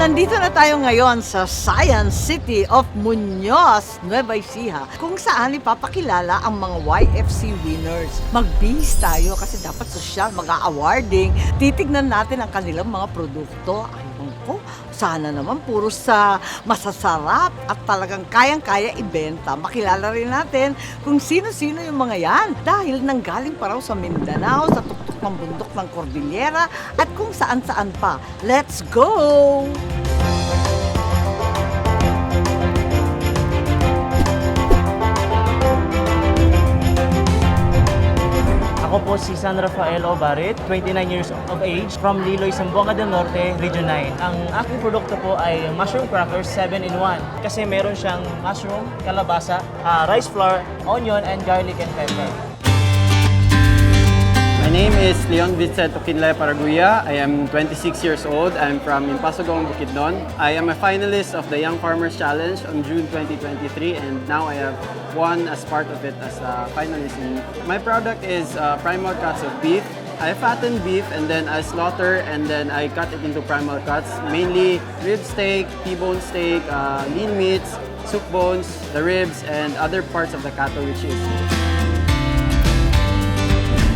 nandito na tayo ngayon sa Science City of Muñoz, Nueva Ecija, kung saan ipapakilala ang mga YFC winners. Magbihis tayo kasi dapat social, mag-awarding. Titignan natin ang kanilang mga produkto. Ayun ko, sana naman puro sa masasarap at talagang kayang-kaya ibenta. Makilala rin natin kung sino-sino yung mga yan dahil nanggaling pa raw sa Mindanao, sa tuktok ng bundok ng Cordillera at kung saan-saan pa. Let's go! Po si San Rafael Obarit, 29 years of age, from Liloy, Zamboanga del Norte, Region 9. Ang aking produkto po ay mushroom crackers 7-in-1 kasi meron siyang mushroom, kalabasa, ah, rice flour, onion, and garlic and pepper. My name is Leon Vincent Okinlay Paraguya. I am 26 years old. I'm from Impasugong, Bukidnon. I am a finalist of the Young Farmers Challenge on June 2023 and now I have won as part of it as a finalist. My product is uh, primal cuts of beef. I fatten beef and then I slaughter and then I cut it into primal cuts, mainly rib steak, T-bone steak, uh, lean meats, soup bones, the ribs, and other parts of the cattle which is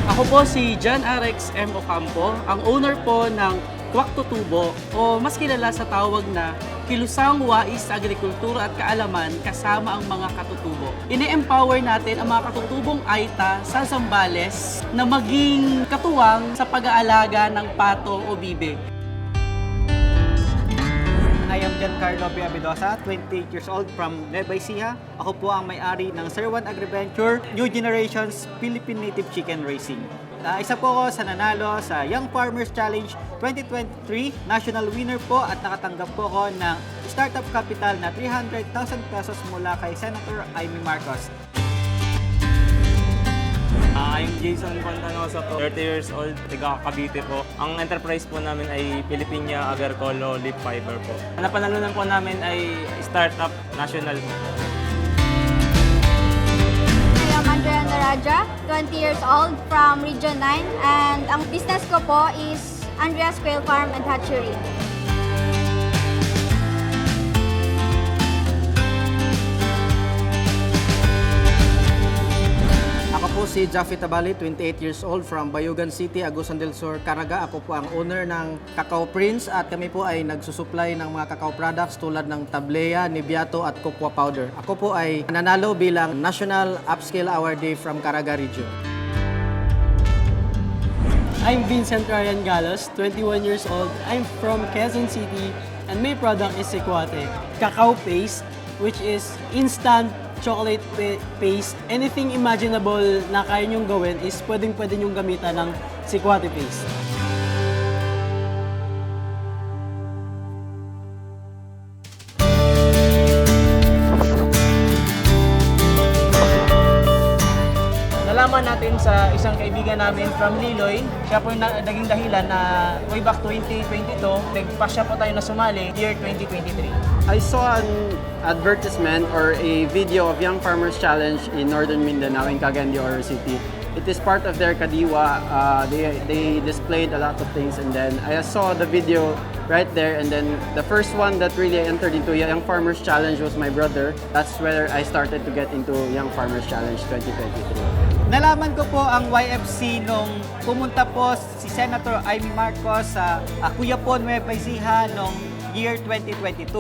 Ako po si John Arex M. Ocampo, ang owner po ng Kwak Tutubo o mas kilala sa tawag na Kilusang Wais sa Agrikultura at Kaalaman kasama ang mga katutubo. Ini-empower natin ang mga katutubong Aita sa Zambales na maging katuwang sa pag-aalaga ng pato o bibe. I am Giancarlo Biabidosa, 28 years old from Nueva Ecija. Ako po ang may-ari ng Sir Juan Agriventure New Generations Philippine Native Chicken Racing. Ah, isa po ako sa nanalo sa Young Farmers Challenge 2023. National winner po at nakatanggap po ako ng startup capital na 300,000 pesos mula kay Senator Amy Marcos. I'm Jason Pantanosa po, 30 years old, taga Cavite po. Ang enterprise po namin ay Pilipinia Agarcolo Leaf Fiber po. Ang napanalunan po namin ay startup national po. I am Andrea Naraja, 20 years old from Region 9 and ang business ko po is Andrea's Quail Farm and Hatchery. Si Jaffy Tabali, 28 years old from Bayugan City, Agusan del Sur, Caraga. Ako po ang owner ng Cacao Prince at kami po ay nagsusupply ng mga cacao products tulad ng tablea, nibiato at cocoa powder. Ako po ay nanalo bilang National Upscale Awardee from Caraga Region. I'm Vincent Ryan Galos, 21 years old. I'm from Quezon City and my product is Sequate. Cacao paste, which is instant chocolate pa- paste. Anything imaginable na kaya nyong gawin is pwedeng pwede nyong gamitan ng Sequate paste. Nalaman natin sa isang kaibigan namin from Liloy, siya po yung na, naging dahilan na way back 2022, nagpasya po tayo na sumali year 2023. I saw an advertisement or a video of Young Farmers Challenge in Northern Mindanao in Cagayan de Oro City. It is part of their Kadiwa. Uh, they, they displayed a lot of things and then I saw the video right there and then the first one that really entered into Young Farmers Challenge was my brother. That's where I started to get into Young Farmers Challenge 2023. Nalaman ko po ang YFC nung pumunta po si Senator Amy Marcos sa uh, Kuya po Nueva Ecija nung year 2022.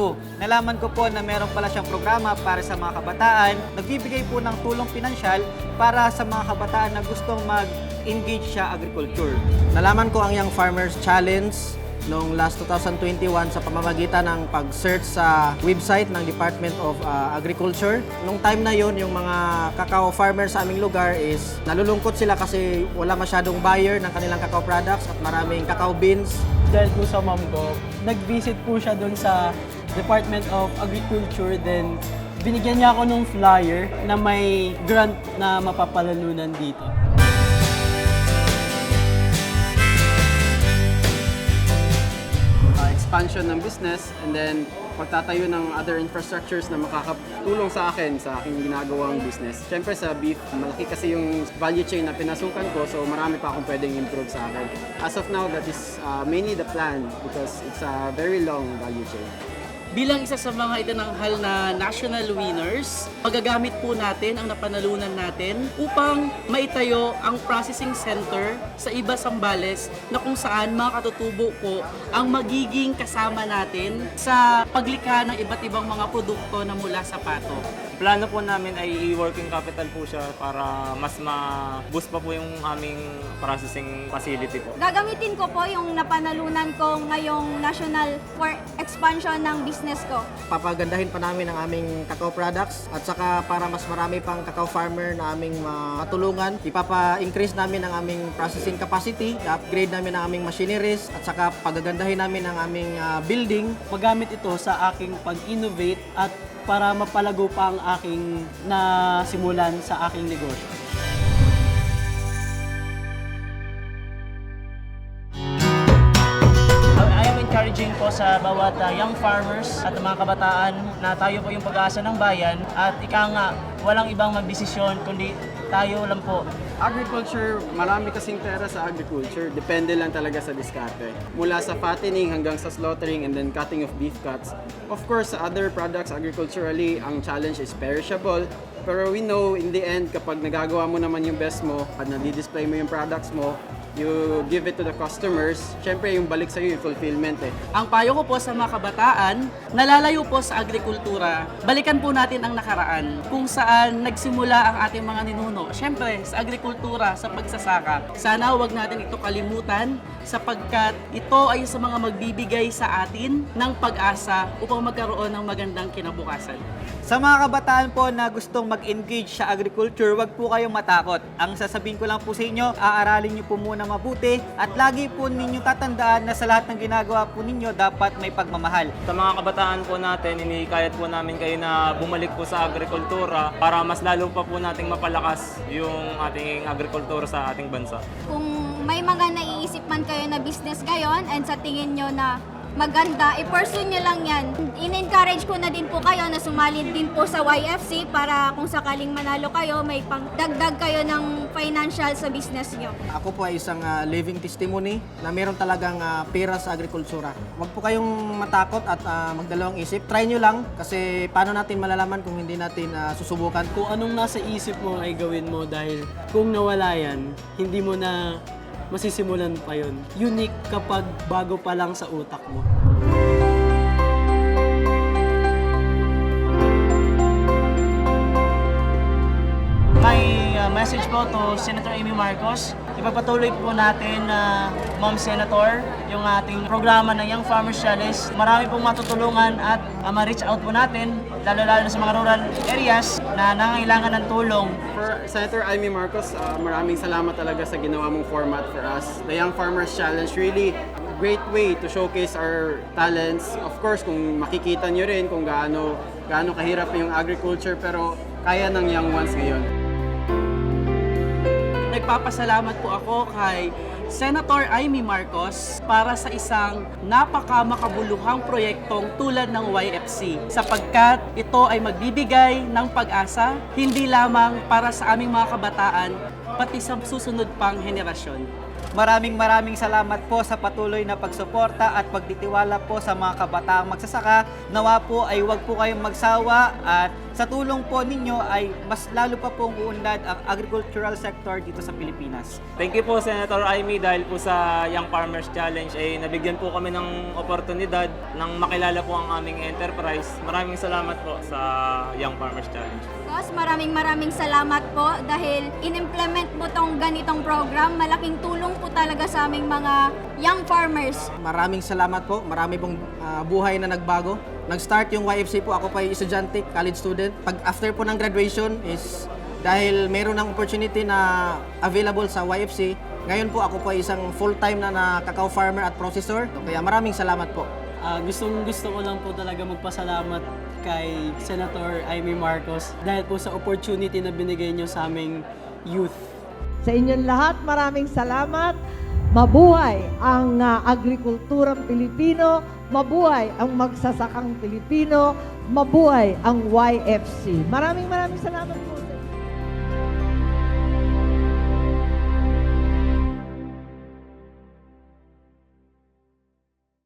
Nalaman ko po na meron pala siyang programa para sa mga kabataan. Nagbibigay po ng tulong pinansyal para sa mga kabataan na gustong mag-engage sa agriculture. Nalaman ko ang Young Farmers Challenge noong last 2021 sa pamamagitan ng pag-search sa website ng Department of uh, Agriculture. Nung time na yon yung mga cacao farmers sa aming lugar is nalulungkot sila kasi wala masyadong buyer ng kanilang cacao products at maraming cacao beans. Dahil po sa mom ko, nag-visit po siya doon sa Department of Agriculture. Then, binigyan niya ako ng flyer na may grant na mapapalalunan dito. Expansion ng business and then pagtatayo ng other infrastructures na makakatulong sa akin sa aking ginagawang business. Siyempre sa beef, malaki kasi yung value chain na pinasukan ko so marami pa akong pwedeng improve sa akin. As of now, that is uh, mainly the plan because it's a very long value chain. Bilang isa sa mga itinanghal na national winners, magagamit po natin ang napanalunan natin upang maitayo ang processing center sa iba Sambales na kung saan mga katutubo po ang magiging kasama natin sa paglikha ng iba't ibang mga produkto na mula sa pato. Plano po namin ay i-working capital po siya para mas ma-boost pa po yung aming processing facility po. Gagamitin ko po yung napanalunan ko ngayong national for expansion ng business ko. Papagandahin pa namin ang aming cacao products at saka para mas marami pang cacao farmer na aming matulungan, ipapa-increase namin ang aming processing capacity, upgrade namin ang aming machineries at saka pagagandahin namin ang aming ah, building magamit ito sa aking pag-innovate at para mapalago pa ang aking nasimulan sa aking negosyo. Encouraging po sa bawat uh, young farmers at mga kabataan na tayo po yung pag-asa ng bayan at ika nga, walang ibang magdesisyon kundi tayo lang po. Agriculture, marami kasing pera sa agriculture. Depende lang talaga sa diskarte. Mula sa fattening hanggang sa slaughtering and then cutting of beef cuts. Of course, sa other products agriculturally, ang challenge is perishable. Pero we know in the end, kapag nagagawa mo naman yung best mo at nadi-display mo yung products mo, you give it to the customers, syempre yung balik sa'yo yung fulfillment eh. Ang payo ko po sa mga kabataan, nalalayo po sa agrikultura, balikan po natin ang nakaraan kung saan nagsimula ang ating mga ninuno. Siyempre, sa agrikultura, sa pagsasaka. Sana huwag natin ito kalimutan sapagkat ito ay sa mga magbibigay sa atin ng pag-asa upang magkaroon ng magandang kinabukasan. Sa mga kabataan po na gustong mag-engage sa agriculture, wag po kayong matakot. Ang sasabihin ko lang po sa inyo, aaralin niyo po muna mabuti at lagi po ninyo tatandaan na sa lahat ng ginagawa po ninyo dapat may pagmamahal. Sa mga kabataan po natin, inikayat po namin kayo na bumalik po sa agrikultura para mas lalo pa po nating mapalakas yung ating agrikultura sa ating bansa. Kung may mga naiisip man kayo na business ngayon and sa tingin nyo na maganda, i-pursue nyo lang yan. In-encourage ko na din po kayo na sumali din po sa YFC para kung sakaling manalo kayo, may pangdagdag kayo ng financial sa business nyo. Ako po ay isang ah, living testimony na meron talagang ah, pera sa agrikultura. Huwag po kayong matakot at ah, magdalawang isip. Try nyo lang kasi paano natin malalaman kung hindi natin ah, susubukan. Kung anong nasa isip mo ay gawin mo dahil kung nawala yan, hindi mo na masisimulan pa yon. Unique kapag bago pa lang sa utak mo. Message po to Senator Amy Marcos. Ipagpatuloy po natin na Ma'am Senator yung ating programa ng Young Farmers Challenge. Marami pong matutulungan at uh, ma-reach out po natin, lalo-lalo sa mga rural areas na nangangailangan ng tulong. For Senator Amy Marcos, uh, maraming salamat talaga sa ginawa mong format for us. The Young Farmers Challenge really great way to showcase our talents. Of course, kung makikita nyo rin kung gaano, gaano kahirap yung agriculture, pero kaya ng young ones ngayon. Nagpapasalamat po ako kay Senator Amy Marcos para sa isang napakamakabuluhang proyektong tulad ng YFC sapagkat ito ay magbibigay ng pag-asa hindi lamang para sa aming mga kabataan pati sa susunod pang henerasyon. Maraming maraming salamat po sa patuloy na pagsuporta at pagtitiwala po sa mga kabataang magsasaka. Nawa po ay huwag po kayong magsawa at sa tulong po ninyo ay mas lalo pa pong uunlad ang agricultural sector dito sa Pilipinas. Thank you po Senator Amy dahil po sa Young Farmers Challenge ay nabigyan po kami ng oportunidad nang makilala po ang aming enterprise. Maraming salamat po sa Young Farmers Challenge. Boss, maraming maraming salamat po dahil in-implement mo tong ganitong program. Malaking tulong po talaga sa aming mga young farmers. Maraming salamat po. Marami pong ah, buhay na nagbago. Nag-start yung YFC po. Ako pa ay estudyante, college student. Pag after po ng graduation is dahil meron ng opportunity na available sa YFC, ngayon po ako po ay isang full-time na, na cacao farmer at processor. Kaya maraming salamat po. Ah, gustong gusto ko lang po talaga magpasalamat kay Senator Amy Marcos dahil po sa opportunity na binigay niyo sa aming youth. Sa inyong lahat, maraming salamat. Mabuhay ang ah, agrikulturang Pilipino, mabuhay ang magsasakang Pilipino, mabuhay ang YFC. Maraming maraming salamat po.